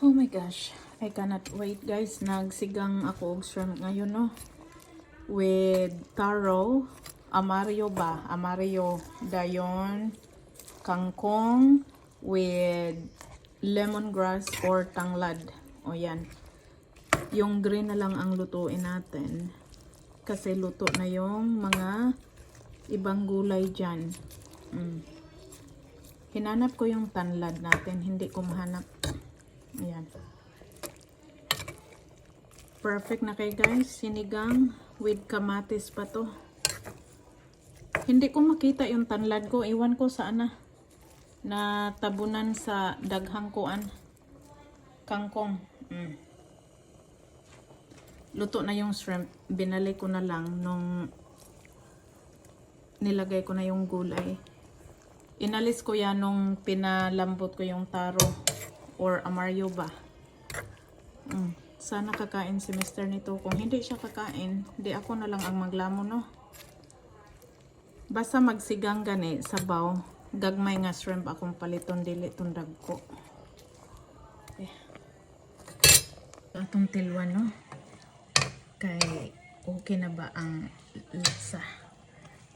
Oh my gosh. I cannot wait guys. Nagsigang ako og shrimp ngayon no. With taro, amarillo ba? Amarillo dayon, kangkong with lemongrass or tanglad. O yan. Yung green na lang ang lutuin natin. Kasi luto na yung mga ibang gulay dyan. Mm. Hinanap ko yung tanlad natin. Hindi ko mahanap. Ayan. Perfect na kay guys. Sinigang with kamatis pa to. Hindi ko makita yung tanlad ko. Iwan ko saan na. Na tabunan sa daghang kuan. Kangkong. Mm. Luto na yung shrimp. Binalik ko na lang nung nilagay ko na yung gulay. Inalis ko yan nung pinalambot ko yung taro or amaryo ba. Mm. Sana kakain si Mr. nito. Kung hindi siya kakain, di ako na lang ang maglamo, no? Basta magsigang gani, sabaw. Gagmay nga shrimp akong paliton dili tundag ko. Okay. Atong tilwan, no? Kay okay na ba ang lasa?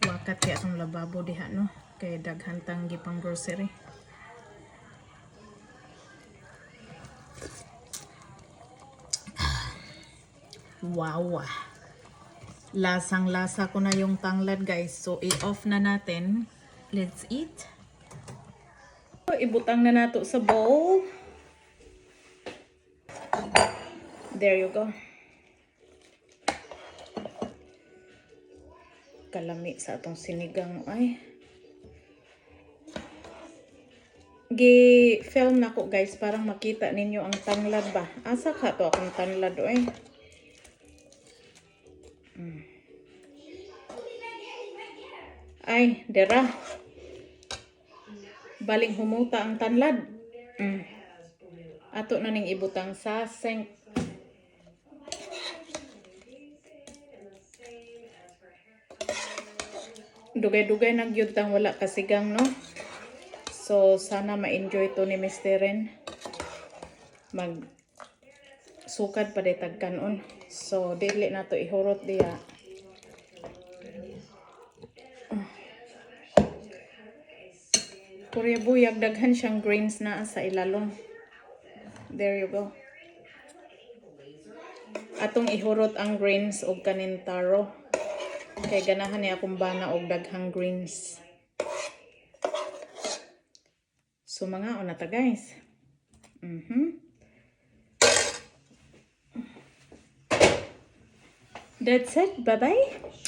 Wakat kaya atong lababo diha, no? Kay daghan tanggi pang grocery. Wow! Lasang-lasa ko na yung tanglad guys. So, i-off na natin. Let's eat. Ibutang na nato sa bowl. There you go. Kalami sa atong sinigang ay. Gi-film na ko guys parang makita ninyo ang tanglad ba. Asa ka to akong tanglad oy. Ay, dera. Baling humuta ang tanlad. Mm. Ato na ning ibutang sa sink. Dugay-dugay nagyud tang wala kasigang no. So sana ma-enjoy to ni Mr. Ren. Mag sukad pa day tagkanon. So dili na to ihurot diya. Korea buyag daghan siyang grains na sa ilalong. There you go. Atong ihurot ang grains og kanin taro. Kay ganahan ni akong bana og daghang greens. So mga ona ta guys. Mhm. That's it. Bye-bye.